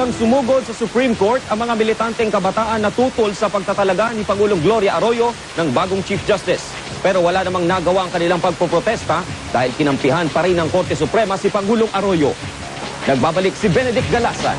Maagang sumugod sa Supreme Court ang mga militanteng kabataan na tutol sa pagtatalaga ni Pangulong Gloria Arroyo ng bagong Chief Justice. Pero wala namang nagawa ang kanilang pagpoprotesta dahil kinampihan pa rin ng Korte Suprema si Pangulong Arroyo. Nagbabalik si Benedict Galasan.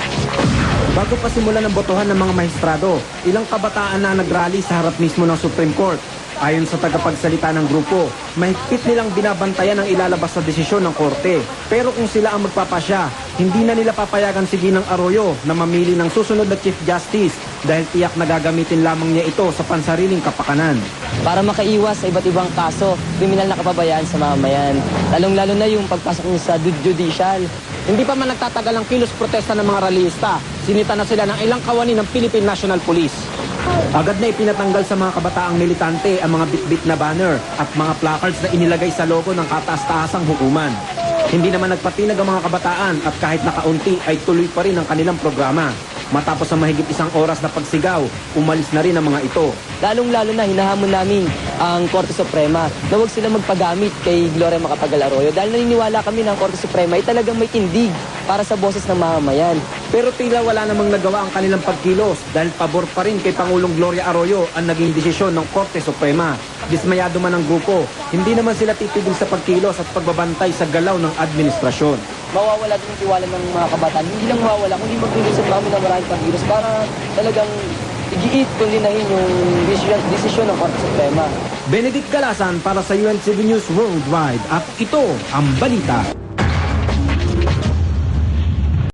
Bago pa simulan ng botohan ng mga mahistrado, ilang kabataan na nagrally sa harap mismo ng Supreme Court. Ayon sa tagapagsalita ng grupo, mahigpit nilang binabantayan ang ilalabas sa desisyon ng korte. Pero kung sila ang magpapasya, hindi na nila papayagan si Ginang Arroyo na mamili ng susunod na Chief Justice dahil tiyak na gagamitin lamang niya ito sa pansariling kapakanan. para makaiwas sa iba't ibang kaso, kriminal na kapabayaan sa mamamayan. Lalong-lalo na yung pagpasok niya sa ju- judicial. Hindi pa man nagtatagal ang kilos protesta ng mga rallyista, sinita na sila ng ilang kawani ng Philippine National Police. Agad na ipinatanggal sa mga kabataang militante ang mga bitbit na banner at mga placards na inilagay sa logo ng kataas-taasang hukuman. Hindi naman nagpatinag ang mga kabataan at kahit nakaunti ay tuloy pa rin ang kanilang programa. Matapos ang mahigit isang oras na pagsigaw, umalis na rin ang mga ito. Lalong-lalo na hinahamon namin ang Korte Suprema na huwag sila magpagamit kay Gloria Macapagal Arroyo dahil naniniwala kami ang Korte Suprema ay talagang may tindig para sa boses ng mamamayan. Pero tila wala namang nagawa ang kanilang pagkilos dahil pabor pa rin kay Pangulong Gloria Arroyo ang naging desisyon ng Korte Suprema. Dismayado man ang grupo, hindi naman sila titigil sa pagkilos at pagbabantay sa galaw ng administrasyon. Mawawala din tiwala ng mga kabataan. Hindi lang mawawala, kundi magbibisip namin ng maraming pagkilos para talagang igiit kundi nahin yung desisyon, ng Korte Suprema. Benedict Galasan para sa UNCB News Worldwide at ito ang balita.